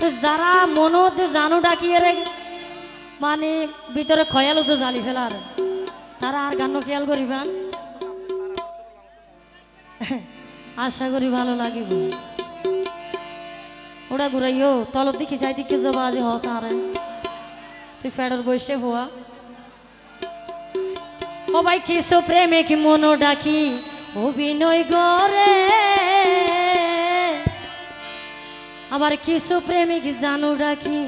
তো যারা মনত জানু ডাকিয়ে রে মানে ভিতরে খয়ালো তো জালি ফেলার। তারা আর গান খেয়াল করিবান আশা করি ভালো লাগিব। ওরা ঘুরাইও, তলত দেখি চাই দেখি যাবা আজি হস আরে তুই ফেডর বসে হওয়া ও ভাই কিছু প্রেমে কি মনো ডাকি? অভিনয় করে আবার কিছু প্রেমিক জানু ডাকি।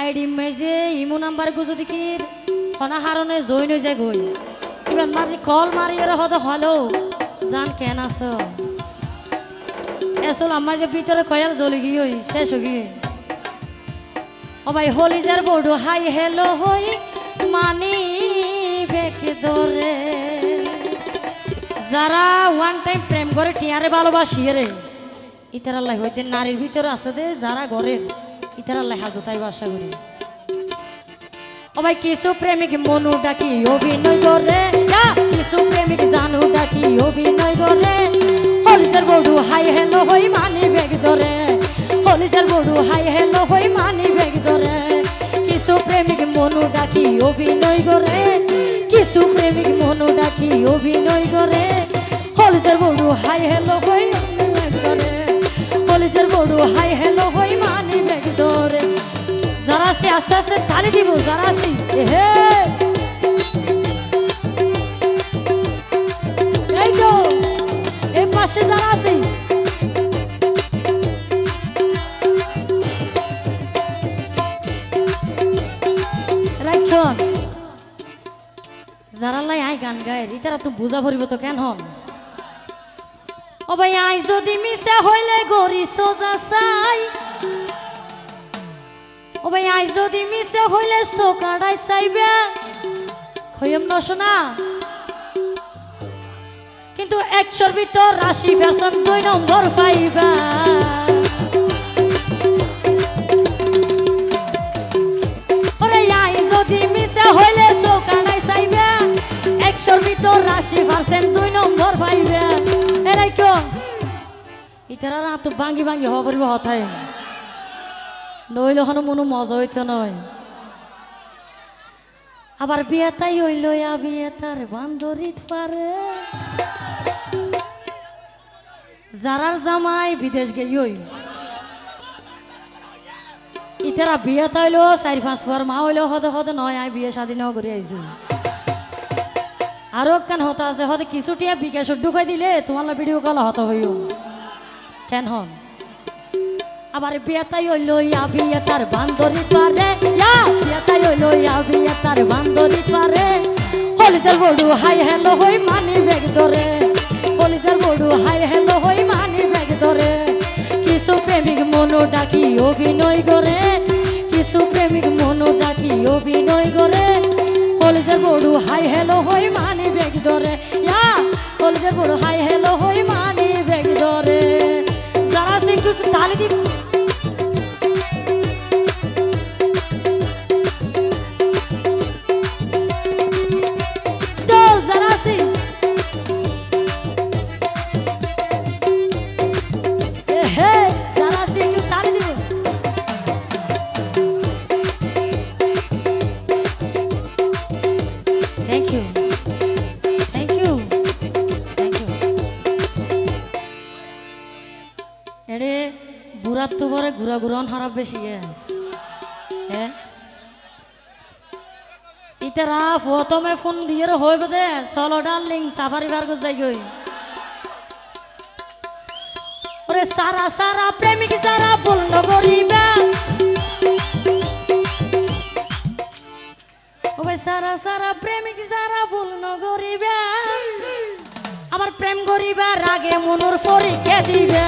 আইডি মেজে ইমু নাম্বার গুজো দেখি অনাহারণে জইন হয়ে যায় গই। এবার মারি কল মারি এর হদ হলো, জান কেন আস এসল আমার যে ভিতরে কয়াল জ্বলি গিয়ে শেষ গিয়ে। ও ভাই হলিজার বড় হাই হেলো হই, মানি বেকে ধরে। যারা ওয়ান টাইম প্রেম করে টিয়ারে ভালোবাসিয়ে রে। ইতার আল্লাহ হইতে নারীর ভিতরে আছে দে, যারা ঘরের। ইতার আল্লাহ হাজতাই বাসা করি। ও ভাই, কিছু প্রেমিক মনু ডাকি, অভিনয় করে। কিছু প্রেমিক জানু ডাকি, অভিনয় করে। হলিজার বড়ু হাই হেলো হই মানি বেগ ধরে। হলিজার বড়ু হাই হেলো হই মানি বেগ ধরে। কিছু প্রেমিক মনু ডাকি, অভিনয় করে। কিছু প্রেমিক মনু ডাকি, অভিনয় করে। হলিজার বড়ু হাই হেলো হলিজার বড়ু, হাই হেলো হই মানি বেগ ধরে যারা আছে, আস্তে আস্তে তালি দিব, যারা আছি হে। এই তো এই পাশে যারা আছে। যারা লাই আই গান গায়, রিতারা তো বুঝা পড়িব তো কেন? হন ভাই আই যদি মিশা হইলে গরি সোজা চাই। ভাই আই যদি মিশে হইলে চোকাড়াই চাইবে। হইম নশোনা কিন্তু একশোর ভিতর রাশি ফ্যাশন দুই নম্বর পাইবা। হইলে চোকাড়াই চাইবে। একশোর ভিতর রাশি পার্সেন্ট দুই নম্বর পাইবে। কেউ ইতারা তো ভাঙ্গি ভাঙ্গি হওয়া পড়িব হতাই নইলে হনো মনো মজা হইতো নয়। আবার বিয়ে তাই হইল বিয়ে তার বান্দরিত পারে। যারার জামাই বিদেশ গেই হই ইতারা বিয়ে তাইলো, চারি পাঁচ বার মা হইল, হদে হদে নয় আই বিয়ে স্বাধীন করে আইছো। আরও কেন হতা আছে হতে কিছু টিয়া বিকাশ ঢুকাই দিলে তোমার ভিডিও কল হত হইও। কেন হন? আবার বিয়েতাই হইল ইয়া বিয়ে তার বান্দরি পারে। ইয়া, বিয়েতাই হইল ইয়া বিয়ে তার বান্দরি পারে। হলিসের বড়ু হাই হেলো হই মানি বেগ ধরে। হলিসের বড়ু হাই হেলো হই মানি বেগ ধরে। কিছু প্রেমিক মনো ডাকি অভিনয় করে। কিছু প্রেমিক মনো ডাকি অভিনয় করে। হলিসের বড়ু হাই হেলো হই মানি বেগ ধরে। ইয়া হলিসের বড়ু হাই হেলো হই এড়ে বুড়ার তো পরে ঘুরা ঘুরান হারাপ বেশি হ্যাঁ ইতারা প্রথমে ফোন দিয়ে হইব দে, চলো ডার্লিং সাফারি বার করে যাই গই ওরে সারা সারা প্রেমিক সারা পূর্ণ করিবা। ওই সারা সারা প্রেমিক সারা পূর্ণ করিবা। আমার প্রেম করিবার আগে মনুর পরীক্ষা দিবা।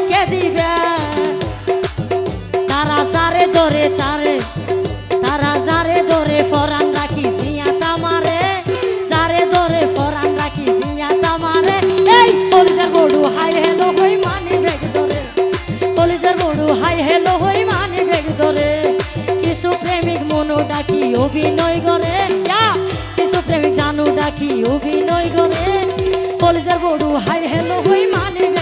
পরীক্ষা দিবা? তারা যারে ধরে তারে, তারা যারে ধরে ফরান রাখি জিয়া তামারে। যারে ধরে ফরান রাখি জিয়া তামারে। এই কলিজার বড়ু, হাই হেলো হই মানি বেগ ধরে। কলিজার বড়ু, হাই হেলো হই মানি বেগ ধরে। অভিনয় করে। কিছু প্রেমিক জানু ডাকি অভিনয় করে। কলেজের বড়ু, হাই হ্যালো, হই মানে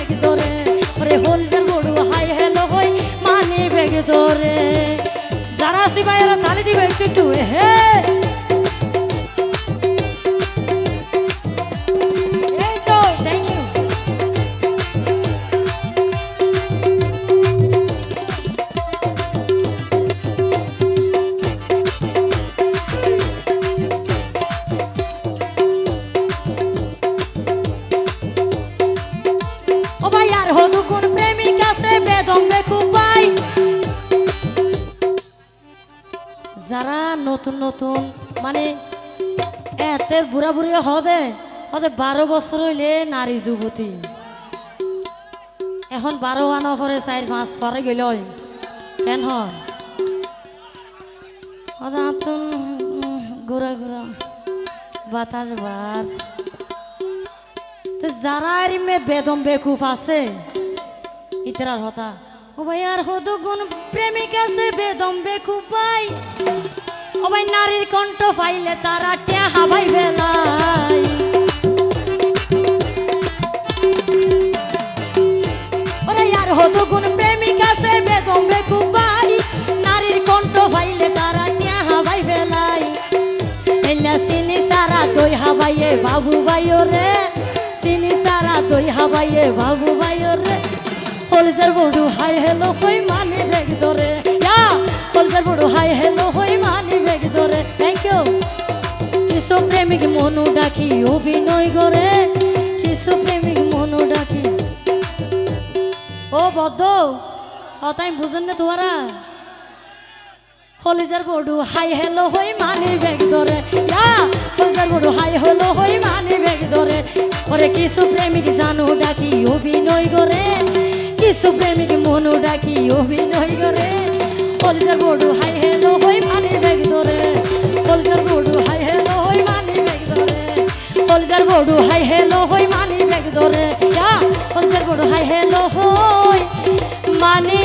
নতুন নতুন। মানে এতের বুড়া বুড়ি হদে হদে বারো বছর হইলে নারী যুবতী। এখন বারো আনা পরে চার পাঁচ পরে গেল কেন আতুন, ঘুরা ঘুরা, বাতাস বার। তো যারা মে বেদম বেকুফ আছে ইতরার হতা। ও ভাই, আর হদু গুণ প্রেমিক আছে বেদম বেকুফ ভাই। ও ভাই নারীর কণ্ঠ পাইলে তারা হাবাই প্রেমিক আছে বাবু ভাইও রে। সিনি সারা হাবাইয়ে বাবু ভাইও রে। কলজার বড়ু হাই হেলো হই মানে বেগ ধরে। কলজার বড়ু হাই হেলো হই কিছু প্রেমিক মনু ডাকি, অভিনয় করে। কিছু প্রেমিক মনু ডাকি। ও বদ্ধ হতাই বুঝেন না তোমারা? কলেজের বড়ু হাই হেলো হই মানে বেগ ধরে। ইয়া বড়ু হাই হলো হই মানে বেগ ধরে। ওরে কিছু প্রেমিক জানু ডাকি, অভিনয় করে। কিছু প্রেমিক মনু ডাকি, অভিনয় করে। কলেজের বড়ু হাই হেলো হই মানে বড় হাই হেলো হই মানি ব্যাগ ধরে যা কনসার বড় হাই হেলো হই মানি